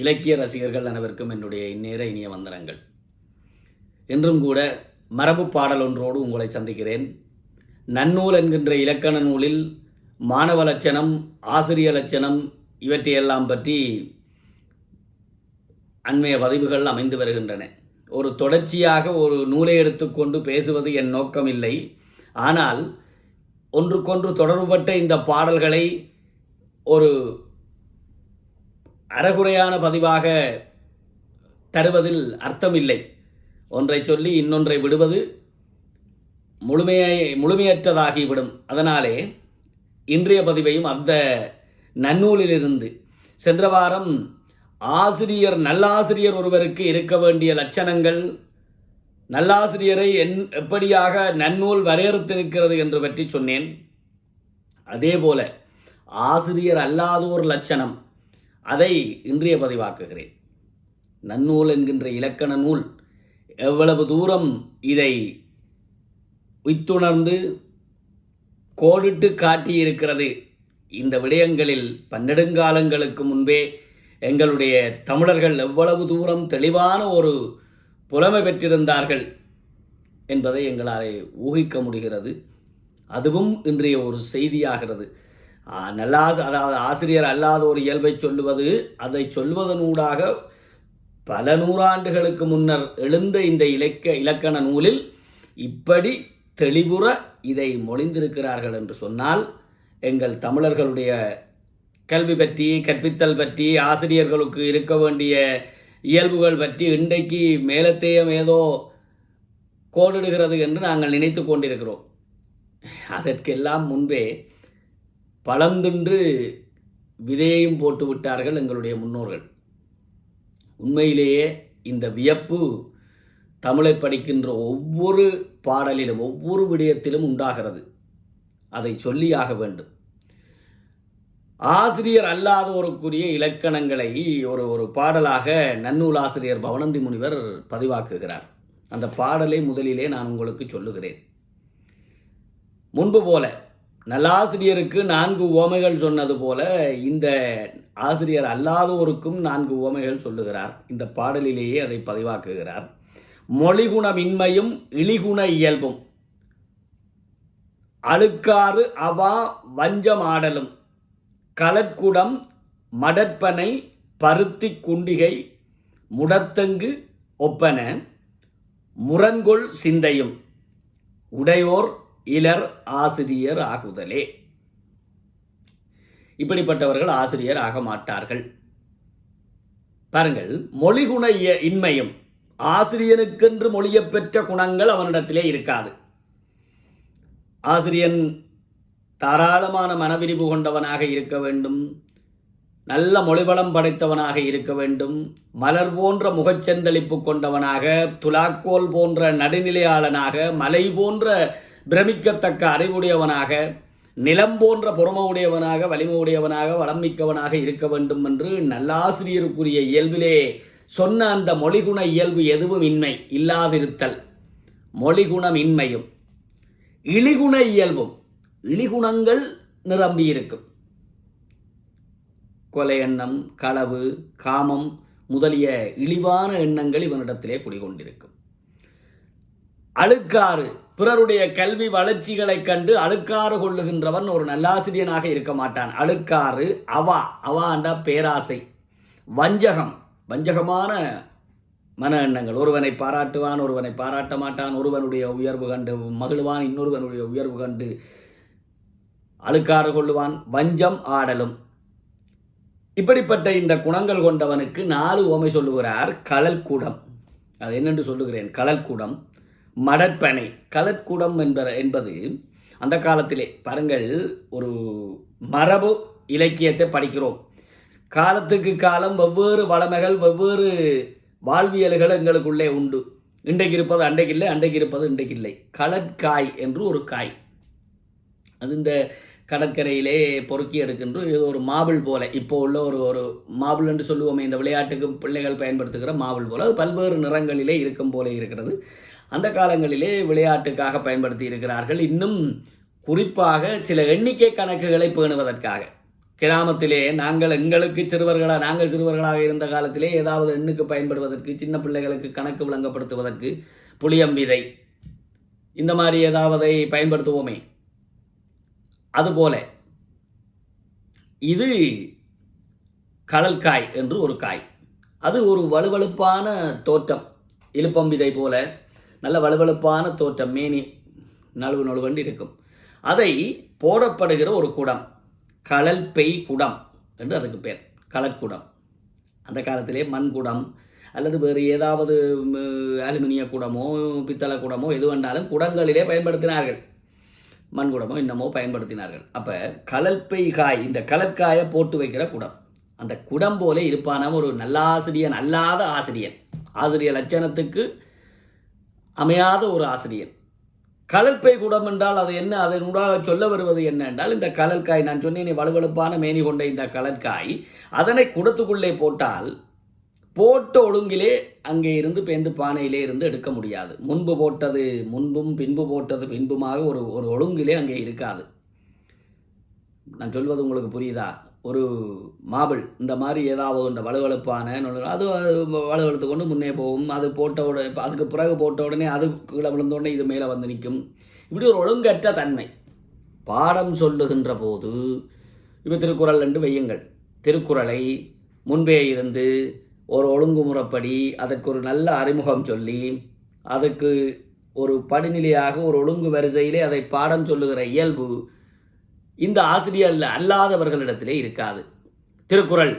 இலக்கிய ரசிகர்கள் அனைவருக்கும் என்னுடைய இந்நேர இனிய வந்தனங்கள். இன்றும் கூட மரபு பாடல் ஒன்றோடு உங்களை சந்திக்கிறேன். நன்னூல் என்கின்ற இலக்கண நூலில் மாணவ லட்சணம் ஆசிரிய லட்சணம் இவற்றையெல்லாம் பற்றி அண்மைய பதிவுகள் அமைந்து வருகின்றன. ஒரு தொடர்ச்சியாக ஒரு நூலை எடுத்துக்கொண்டு பேசுவது என் நோக்கம் இல்லை ஆனால் ஒன்றுக்கொன்று தொடர்புபட்ட இந்த பாடல்களை ஒரு அறகுறையான பதிவாக தருவதில் அர்த்தமில்லை. ஒன்றை சொல்லி இன்னொன்றை விடுவது முழுமையை முழுமையற்றதாகிவிடும் அதனாலே இன்றைய பதிவையும் அந்த நன்னூலிலிருந்து சென்ற வாரம் ஆசிரியர் நல்லாசிரியர் ஒருவருக்கு இருக்க வேண்டிய லட்சணங்கள் நல்லாசிரியரை என் எப்படியாக நன்னூல் வரையறுத்திருக்கிறது என்று பற்றி சொன்னேன். அதேபோல ஆசிரியர் அல்லாதோர் லட்சணம் அதை இன்றைய பதிவாக்குகிறேன். நன்னூல் என்கின்ற இலக்கண நூல் எவ்வளவு தூரம் இதை உய்த்துணர்ந்து கோடிட்டு காட்டியிருக்கிறது. இந்த விடயங்களில் பன்னெடுங்காலங்களுக்கு முன்பே எங்களுடைய தமிழர்கள் எவ்வளவு தூரம் தெளிவான ஒரு புலமை பெற்றிருந்தார்கள் என்பதை எங்களால் ஊகிக்க முடிகிறது. அதுவும் இன்றைய ஒரு செய்தியாகிறது. நல்லா அதாவது ஆசிரியர் அல்லாத ஒரு இயல்பை சொல்லுவது அதை சொல்வதனூடாக பல நூறாண்டுகளுக்கு முன்னர் எழுந்த இந்த இலக்க இலக்கண நூலில் இப்படி தெளிவுற இதை மொழிந்திருக்கிறார்கள் என்று சொன்னால் எங்கள் தமிழர்களுடைய கல்வி பற்றி கற்பித்தல் பற்றி ஆசிரியர்களுக்கு இருக்க வேண்டிய இயல்புகள் பற்றி இன்றைக்கு மேலத்தேயம் ஏதோ கோடிடுகிறது என்று நாங்கள் நினைத்து கொண்டிருக்கிறோம். அதற்கெல்லாம் முன்பே பழந்துன்று விதையையும் போட்டு விட்டார்கள் எங்களுடைய முன்னோர்கள். உண்மையிலேயே இந்த வியப்பு தமிழை படிக்கின்ற ஒவ்வொரு பாடலிலும் ஒவ்வொரு விடயத்திலும் உண்டாகிறது. அதை சொல்லியாக வேண்டும். ஆசிரியர் அல்லாதோருக்குரிய இலக்கணங்களை ஒரு ஒரு பாடலாக நன்னூல் ஆசிரியர் பவனந்தி முனிவர் பதிவாக்குகிறார். அந்த பாடலை முதலிலே நான் உங்களுக்கு சொல்லுகிறேன். முன்பு போல நல்லாசிரியருக்கு நான்கு உவமைகள் சொன்னது போல இந்த ஆசிரியர் அல்லாதோருக்கும் நான்கு உவமைகள் சொல்லுகிறார். இந்த பாடலிலேயே அதை பதிவாக்குகிறார். மொழிகுணமின்மையும் இழிகுண இயல்பும். அழுக்காறு அவா வஞ்சமாடலும். கலற்குடம் மடற்பனை பருத்தி குண்டிகை முடத்தங்கு ஒப்பன. முரண்கொள் சிந்தையும். உடையோர் இலர் ஆசிரியர் ஆகுதலே. இப்படிப்பட்டவர்கள் ஆசிரியர் ஆக மாட்டார்கள். பாருங்கள் மொழிகுண இய- இன்மையும் ஆசிரியனுக்கென்று மொழியை பெற்ற குணங்கள் அவனிடத்திலே இருக்காது. ஆசிரியன் தாராளமான மனவிரிவு கொண்டவனாக இருக்க வேண்டும் நல்ல மொழிபலம் படைத்தவனாக இருக்க வேண்டும் மலர் போன்ற முகச்செந்தளிப்பு கொண்டவனாக துலாக்கோல் போன்ற நடுநிலையாளனாக மலை போன்ற பிரமிக்கத்தக்க அறிவுடையவனாக நிலம் போன்ற பொறுமவுடையவனாக வலிமையுடையவனாக வளம் மிக்கவனாக இருக்க வேண்டும் என்று நல்லாசிரியருக்குரிய இயல்பிலே சொன்ன அந்த மொழிகுண இயல்பு எதுவும் இன்மை இல்லாதிருத்தல். மொழிகுணம் இன்மையும். இழிகுண இயல்பும். இழிகுணங்கள் நிரம்பி இருக்கும் கொலை எண்ணம் களவு காமம் முதலிய இழிவான எண்ணங்கள் இவனிடத்திலே குடிகொண்டிருக்கும். அழுக்காறு பிறருடைய கல்வி வளர்ச்சிகளைக் கண்டு அழுக்காறு கொள்ளுகின்றவன் ஒரு நல்லாசிரியனாக இருக்க மாட்டான். அழுக்காறு அவா. அவாண்டா பேராசை. வஞ்சகம். வஞ்சகமான மன எண்ணங்கள். ஒருவனை பாராட்டுவான் ஒருவனை பாராட்ட மாட்டான். ஒருவனுடைய உயர்வு கண்டு மகிழ்வான் இன்னொருவனுடைய உயர்வு கண்டு அழுக்காறு கொள்ளுவான். வஞ்சம் ஆடலும். இப்படிப்பட்ட இந்த குணங்கள் கொண்டவனுக்கு நாலு உவமை சொல்லுகிறார். கழல்குடம் அது என்னென்று சொல்லுகிறேன்? கழல்குடம் மடற்பனை கலற்குடம் என்ப என்பது அந்த காலத்திலே. பாருங்கள் ஒரு மரபு இலக்கியத்தை படிக்கிறோம். காலத்துக்கு காலம் வெவ்வேறு வளமைகள் வெவ்வேறு வாழ்வியல்கள் எங்களுக்குள்ளே உண்டு. இன்றைக்கு இருப்பது அன்றைக்கு இல்லை அன்றைக்கு இருப்பது இன்றைக்கு இல்லை. கடற்காய் என்று ஒரு காய். அது இந்த கடற்கரையிலே பொறுக்கி எடுக்கின்ற ஏதோ ஒரு மாபிள் போல. இப்போ உள்ள ஒரு ஒரு மாபிள் என்று சொல்லுவோமே இந்த விளையாட்டுக்கு பிள்ளைகள் பயன்படுத்துகிற மாபிள் போல. அது பல்வேறு நிறங்களிலே இருக்கும் போல இருக்கிறது. அந்த காலங்களிலே விளையாட்டுக்காக பயன்படுத்தி இருக்கிறார்கள். இன்னும் குறிப்பாக சில எண்ணிக்கை கணக்குகளை பேணுவதற்காக. கிராமத்திலே நாங்கள் எங்களுக்கு சிறுவர்களாக நாங்கள் சிறுவர்களாக இருந்த காலத்திலே ஏதாவது எண்ணுக்கு பயன்படுவதற்கு சின்ன பிள்ளைகளுக்கு கணக்கு விளங்கப்படுத்துவதற்கு புளியம் விதை இந்த மாதிரி ஏதாவது பயன்படுத்துவோமே. அதுபோல இது கடல்காய் என்று ஒரு காய். அது ஒரு வலுவழுப்பான தோற்றம். இழுப்பம்பிதை போல நல்ல வலுவழுப்பான தோற்றம் மேனி நழுவு நழுவண்டு இருக்கும். அதை போடப்படுகிற ஒரு குடம் களல் பெய் குடம் என்று அதுக்கு பேர் களக்குடம் அந்த காலத்திலே மண் குடம் அல்லது வேறு ஏதாவது அலுமினிய குடமோ பித்தளை குடமோ எது வேண்டாலும் குடங்களிலே பயன்படுத்தினார்கள். மண் குடமோ என்னமோ பயன்படுத்தினார்கள். அப்போ கலப்பை காய் இந்த கலற்காயை போட்டு வைக்கிற குடம். அந்த குடம் போல இருப்பான ஒரு நல்லாசிரியன் அல்லாத ஆசிரியன். ஆசிரியர் லட்சணத்துக்கு அமையாத ஒரு ஆசிரியர். கலற்பை குடம் என்றால் அது என்ன? அதனூடாக சொல்ல வருவது என்ன என்றால் இந்த கலற்காய் நான் சொன்னேன் வலுவழுப்பான மேனி கொண்ட இந்த கலற்காய் அதனை குடத்துக்குள்ளே போட்டால் போட்ட ஒழுங்கிலே அங்கே இருந்து பேந்து பானையிலே இருந்து எடுக்க முடியாது. முன்பு போட்டது முன்பும் பின்பு போட்டது பின்புமாக ஒரு ஒரு ஒழுங்கிலே அங்கே இருக்காது. நான் சொல்வது உங்களுக்கு புரியுதா? ஒரு மாபிள் இந்த மாதிரி ஏதாவது ஒன்று வலுவழுப்பான அது வலுவழுத்து கொண்டு முன்னே போகும். அது போட்ட உடனே அதுக்கு பிறகு போட்ட உடனே அது கீழே விழுந்த உடனே இது மேலே வந்து நிற்கும். இப்படி ஒரு ஒழுங்கற்ற தன்மை. பாடம் சொல்லுகின்ற போது இப்போ திருக்குறள் என்று வையுங்கள். திருக்குறளை முன்பே இருந்து ஒரு ஒழுங்குமுறைப்படி அதற்கு ஒரு நல்ல அறிமுகம் சொல்லி அதுக்கு ஒரு படிநிலையாக ஒரு ஒழுங்கு வரிசையிலே அதை பாடம் சொல்லுகிற இயல்பு இந்த ஆசிரியர் அல்லாதவர்களிடத்திலே இருக்காது. திருக்குறள்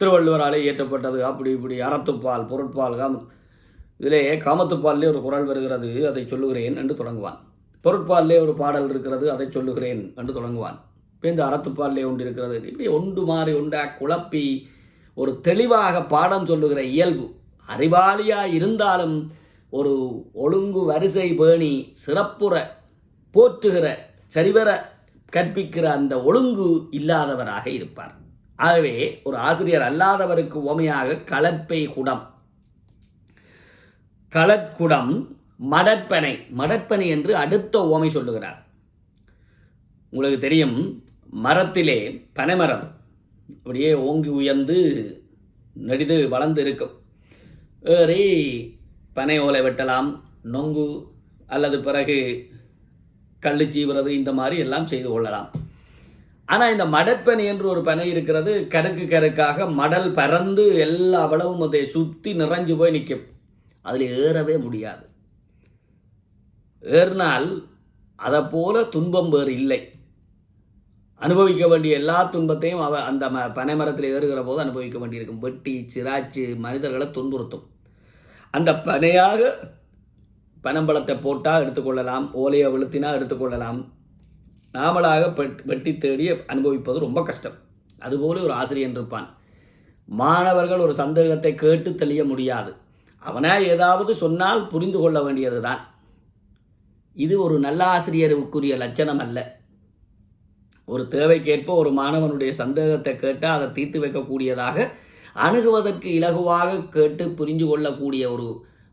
திருவள்ளுவராலே இயற்றப்பட்டது. அப்படி இப்படி அறத்துப்பால் பொருட்பால் காம இதிலே காமத்துப்பாலே ஒரு குறள் வருகிறது அதை சொல்லுகிறேன் என்று தொடங்குவான். பொருட்பாலே ஒரு பாடல் இருக்கிறது அதை சொல்லுகிறேன் என்று தொடங்குவான். இப்போ இந்த அறத்துப்பாலே ஒன்று இருக்கிறது. இப்படி ஒன்று மாறி ஒன்றா குழப்பி ஒரு தெளிவாக பாடம் சொல்லுகிற இயல்பு அறிவாளியாக இருந்தாலும் ஒரு ஒழுங்கு வரிசை பேணி சிறப்புற போற்றுகிற சரிவர கற்பிக்கிற அந்த ஒழுங்கு இல்லாதவராக இருப்பார். ஆகவே ஒரு ஆசிரியர் அல்லாதவருக்கு உவமையாக கலப்பை குடம். களற்குடம் மடற்பனை. மடற்பனை என்று அடுத்த உவமை சொல்லுகிறார். உங்களுக்கு தெரியும் மரத்திலே பனைமரம் அப்படியே ஓங்கி உயர்ந்து நெடிது வளர்ந்து இருக்கும். ஏறி பனை ஓலை வெட்டலாம் நொங்கு அல்லது பிறகு கள்ளு சீவுறது இந்த மாதிரி எல்லாம் செய்து கொள்ளலாம். ஆனால் இந்த மடற்பனை என்று ஒரு பனை இருக்கிறது கருக்கு கருக்காக மடல் பறந்து எல்லா வளவும் அதை சுற்றி நிறைஞ்சு போய் நிற்கும். அதில் ஏறவே முடியாது. ஏறினால் அதை போல துன்பம் வேறு இல்லை. அனுபவிக்க வேண்டிய எல்லா துன்பத்தையும் அவ அந்த ம பனைமரத்தில் ஏறுகிற போது அனுபவிக்க வேண்டியிருக்கும். வெட்டி சிராய்ச்சி மனிதர்களை துன்புறுத்தும். அந்த பனையாக பனம்பழத்தை போட்டால் எடுத்துக்கொள்ளலாம் ஓலையை வெளுத்தினா எடுத்துக்கொள்ளலாம். நாமளாக வெட்டி தேடி அனுபவிப்பது ரொம்ப கஷ்டம். அதுபோல ஒரு ஆசிரியன் இருப்பான். மாணவர்கள் ஒரு சந்தேகத்தை கேட்டு தெளிய முடியாது. அவனா ஏதாவது சொன்னால் புரிந்து கொள்ள வேண்டியது தான் இது ஒரு நல்ல ஆசிரியருக்குரிய லட்சணம் அல்ல. ஒரு தேவைக்கேற்ப ஒரு மாணவனுடைய சந்தேகத்தை கேட்டால் அதை தீர்த்து வைக்கக்கூடியதாக அணுகுவதற்கு இலகுவாக கேட்டு புரிந்து கொள்ளக்கூடிய ஒரு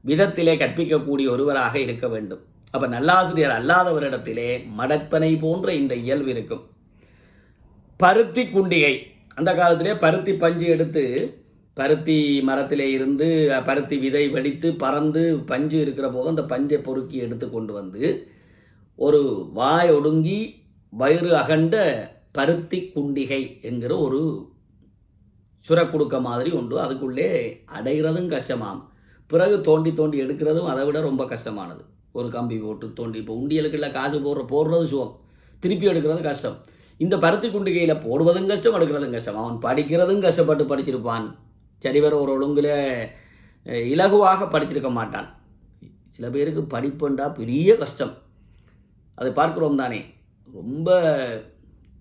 விதத்திலே கற்பிக்கக்கூடிய ஒருவராக இருக்க வேண்டும். அப்போ நல்லாசிரியர் அல்லாதவரிடத்திலே மடற்பனை போன்ற இந்த இயல்பு இருக்கும். பருத்தி குண்டிகை அந்த காலத்திலே பருத்தி பஞ்சு எடுத்து பருத்தி மரத்திலே இருந்து பருத்தி விதை வெடித்து பறந்து பஞ்சு இருக்கிற போது அந்த பஞ்சை பொறுக்கி எடுத்து கொண்டு வந்து ஒரு வாய் ஒடுங்கி வயிறு அகண்ட பருத்தி குண்டிகை என்கிற ஒரு சுரக்குடுக்க மாதிரி உண்டு. அதுக்குள்ளே அடைகிறதும் கஷ்டமாம். பிறகு தோண்டி தோண்டி எடுக்கிறதும் அதை விட ரொம்ப கஷ்டமானது. ஒரு கம்பி போட்டு தோண்டி இப்போ உண்டியலுக்குள்ள காசு போடுற போடுறது சுகம். திருப்பி எடுக்கிறது கஷ்டம். இந்த பருத்தி குண்டிகையில் போடுவதும் கஷ்டம் எடுக்கிறதும் கஷ்டம். அவன் படிக்கிறதும் கஷ்டப்பட்டு படிச்சிருப்பான். சரிவர ஒரு ஒழுங்கில் இலகுவாக படிச்சிருக்க மாட்டான். சில பேருக்கு படிப்புண்டா பெரிய கஷ்டம். அதை பார்க்குறோம் தானே. ரொம்ப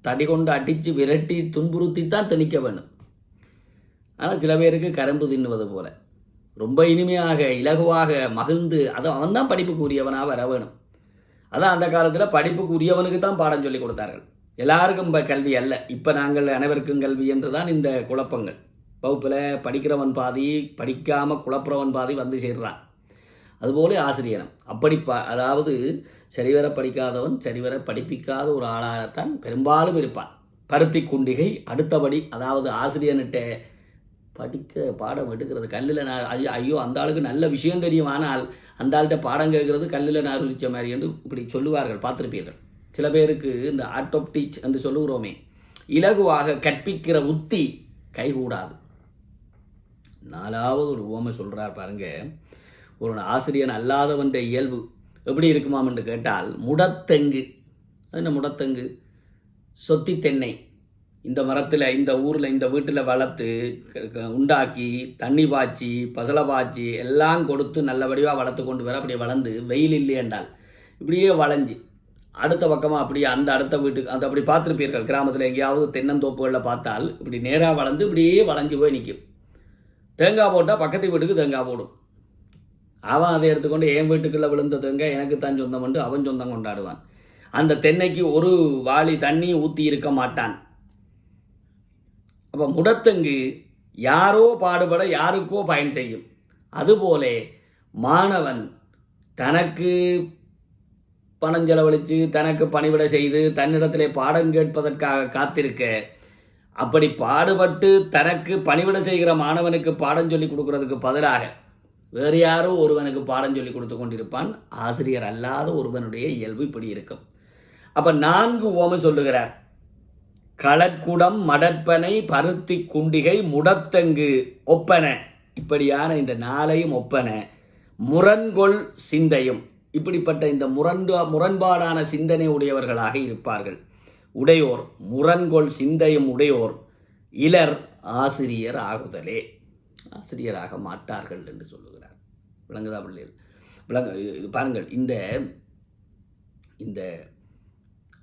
தடி கொண்டு அடித்து விரட்டி துன்புறுத்தி தான் திணிக்க வேண்டும். ஆனால் சில பேருக்கு கரும்பு தின்னுவது போல. ரொம்ப இனிமையாக இலகுவாக மகிழ்ந்து அது அவன் தான் படிப்புக்கு உரியவனாக வர வேணும் அதான் அந்த காலத்தில் படிப்புக்கு உரியவனுக்கு தான் பாடம் சொல்லி கொடுத்தார்கள். எல்லாருக்கும் இப்போ கல்வி அல்ல. இப்போ நாங்கள் அனைவருக்கும் கல்வி என்று தான் இந்த குழப்பங்கள். வகுப்பில் படிக்கிறவன் பாதி படிக்காமல் குழப்புறவன் பாதி வந்து சேர்றான். அதுபோல ஆசிரியனம். அப்படி ப அதாவது சரிவர படிக்காதவன் சரிவர படிப்பிக்காத ஒரு ஆளாகத்தான் பெரும்பாலும் இருப்பான். பருத்தி குண்டிகை அடுத்தபடி அதாவது ஆசிரியன்கிட்ட படிக்க பாடம் எடுக்கிறது. கல்லில் நான் ஐயோ ஐயோ அந்த ஆளுக்கு நல்ல விஷயம் தெரியும். ஆனால் அந்த ஆள்கிட்ட பாடம் கேட்கறது கல்லில் நான் உரிச்ச மாதிரி என்று இப்படி சொல்லுவார்கள் பார்த்துருப்பீர்கள். சில பேருக்கு இந்த ஆர்ட் ஆஃப் டீச் என்று சொல்லுகிறோமே இலகுவாக கற்பிக்கிற உத்தி கைகூடாது. நாலாவது ஒரு ஓமை சொல்கிறார் பாருங்க ஒரு ஆசிரியன் அல்லாதவன்ற இயல்பு எப்படி இருக்குமாம்? என்று கேட்டால் முடத்தெங்கு. அது என்ன முடத்தெங்கு? சொத்தி தென்னை இந்த மரத்தில் இந்த ஊரில் இந்த வீட்டில் வளர்த்து க- க- உண்டாக்கி தண்ணி பாய்ச்சி பசலை பாய்ச்சி எல்லாம் கொடுத்து நல்ல வடிவாக வளர்த்து கொண்டு வர அப்படியே வளர்ந்து வெயில் இல்லை என்றால் இப்படியே வளைஞ்சு அடுத்த பக்கமாக அப்படியே அந்த அடுத்த வீட்டுக்கு அந்த அப்படி பார்த்துருப்பீர்கள் கிராமத்தில் எங்கேயாவது தென்னந்தோப்புகளில் பார்த்தால் இப்படி நேராக வளர்ந்து இப்படியே வளைஞ்சு போய் நிற்கும் தேங்காய் போட்டால் பக்கத்து வீட்டுக்கு தேங்காய் போடும். அவன் அதை எடுத்துக்கொண்டு என் வீட்டுக்குள்ளே விழுந்த தேங்காய் எனக்கு தான் சொந்தம் உண்டு அவன் சொந்தம் கொண்டாடுவான். அந்த தென்னைக்கு ஒரு வாளி தண்ணி ஊற்றி இருக்க மாட்டான். அப்போ முடத்தங்கு யாரோ பாடுபட யாருக்கோ பயன் செய்யும். அதுபோல மாணவன் தனக்கு பணம் செலவழித்து தனக்கு பணிவிட செய்து தன்னிடத்திலே பாடம் கேட்பதற்காக காத்திருக்க அப்படி பாடுபட்டு தனக்கு பணிவிட செய்கிற மாணவனுக்கு பாடம் சொல்லி கொடுக்கறதுக்கு பதிலாக வேறு யாரோ ஒருவனுக்கு பாடம் சொல்லி கொடுத்து கொண்டிருப்பான். ஆசிரியர் அல்லாத ஒருவனுடைய இயல்பு இப்படி இருக்கும். அப்போ நான்கு ஓமை சொல்லுகிறார். களக்குடம் மடற்பனை பருத்தி குண்டிகை முடத்தங்கு ஒப்பன. இப்படியான இந்த நாளையும் ஒப்பன. முரண்கொள் சிந்தையும். இப்படிப்பட்ட இந்த முரண்டு முரண்பாடான சிந்தனை உடையவர்களாக இருப்பார்கள். உடையோர் முரண்கொள் சிந்தையும் உடையோர். இலர் ஆசிரியர் ஆகுதலே. ஆசிரியராக மாட்டார்கள் என்று சொல்லுகிறார். விளங்குதா பிள்ளைகள்? விளங்க இது- இது பாருங்கள் இந்த இந்த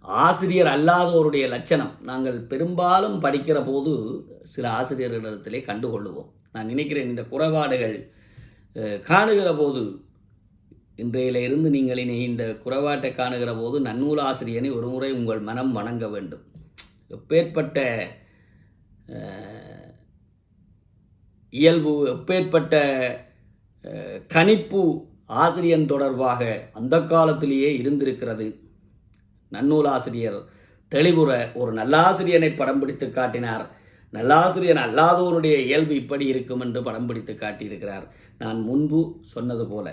ஆசிரியர் அல்லாதோருடைய லட்சணம். நாங்கள் பெரும்பாலும் படிக்கிற போது சில ஆசிரியர்களிடத்திலே கண்டுகொள்ளுவோம். நான் நினைக்கிறேன் இந்த குறைபாடுகள் காணுகிற போது இன்றையிலிருந்து நீங்கள் இனி இந்த குறைபாட்டை காணுகிற போது நன்னூல் ஆசிரியனை ஒரு முறை உங்கள் மனம் வணங்க வேண்டும். எப்பேற்பட்ட இயல்பு எப்பேற்பட்ட கணிப்பு ஆசிரியன் தொடர்பாக அந்த காலத்திலேயே இருந்திருக்கிறது. நன்னூலாசிரியர் தெளிவுற ஒரு நல்லாசிரியனை படம் பிடித்து காட்டினார். நல்லாசிரியன் அல்லாதோருடைய இயல்பு இப்படி இருக்கும் என்று படம் பிடித்து காட்டியிருக்கிறார். நான் முன்பு சொன்னது போல.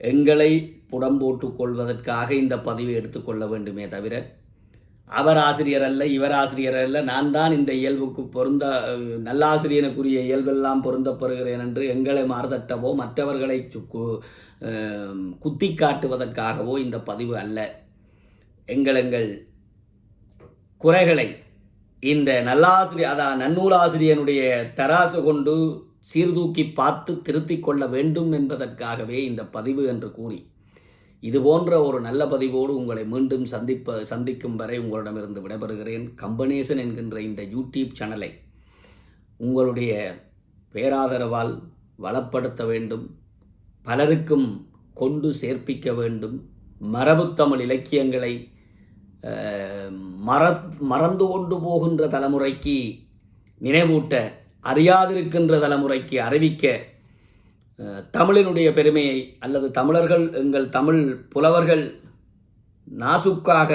எங்களை புடம் கொள்வதற்காக இந்த பதிவை எடுத்துக்கொள்ள வேண்டுமே தவிர அவர் ஆசிரியர் அல்ல இவர் ஆசிரியர் அல்ல நான் தான் இந்த இயல்புக்கு பொருந்த நல்லாசிரியனுக்குரிய இயல்பெல்லாம் பொருந்தப்படுகிறேன் என்று எங்களை மாறுதட்டவோ மற்றவர்களை சுக்கு குத்தி காட்டுவதற்காகவோ இந்த பதிவு அல்ல. எங்கள் எங்கள் குறைகளை இந்த நல்லாசிரியர் அதான் நன்னூலாசிரியனுடைய தராசு கொண்டு சீர்தூக்கி பார்த்து திருத்திக் கொள்ள வேண்டும் என்பதற்காகவே இந்த பதிவு என்று கூறி இது போன்ற ஒரு நல்ல பதிவோடு உங்களை மீண்டும் சந்திப்ப சந்திக்கும் வரை உங்களிடமிருந்து விடைபெறுகிறேன். கம்பனேசன் என்கின்ற இந்த யூடியூப் சேனலை உங்களுடைய பேராதரவால் வளப்படுத்த வேண்டும் பலருக்கும் கொண்டு சேர்ப்பிக்க வேண்டும். மரபுத்தமிழ் இலக்கியங்களை மற மறந்து கொண்டு போகின்ற தலைமுறைக்கு நினைவூட்ட அறியாதிருக்கின்ற தலைமுறைக்கு அறிவிக்க தமிழினுடைய பெருமையை அல்லது தமிழர்கள் எங்கள் தமிழ் புலவர்கள் நாசுக்காக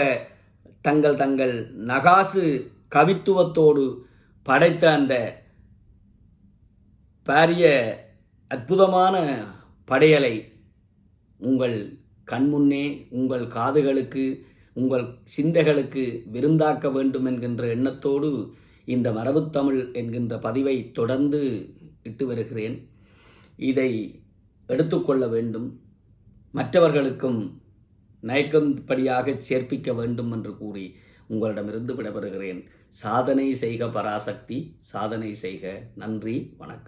தங்கள் தங்கள் நகாசு கவித்துவத்தோடு படைத்த அந்த பாரிய அற்புதமான படையலை உங்கள் கண்முன்னே உங்கள் காதுகளுக்கு உங்கள் சிந்தைகளுக்கு விருந்தாக்க வேண்டும் என்கின்ற எண்ணத்தோடு இந்த மரபுத்தமிழ் என்கின்ற பதிவை தொடர்ந்து இட்டு வருகிறேன். இதை எடுத்துக்கொள்ள வேண்டும். மற்றவர்களுக்கும் நயக்கும்படியாக சேர்ப்பிக்க வேண்டும் என்று கூறி உங்களிடமிருந்து விடைபெறுகிறேன். சாதனை செய்க பராசக்தி சாதனை செய்க நன்றி வணக்கம்.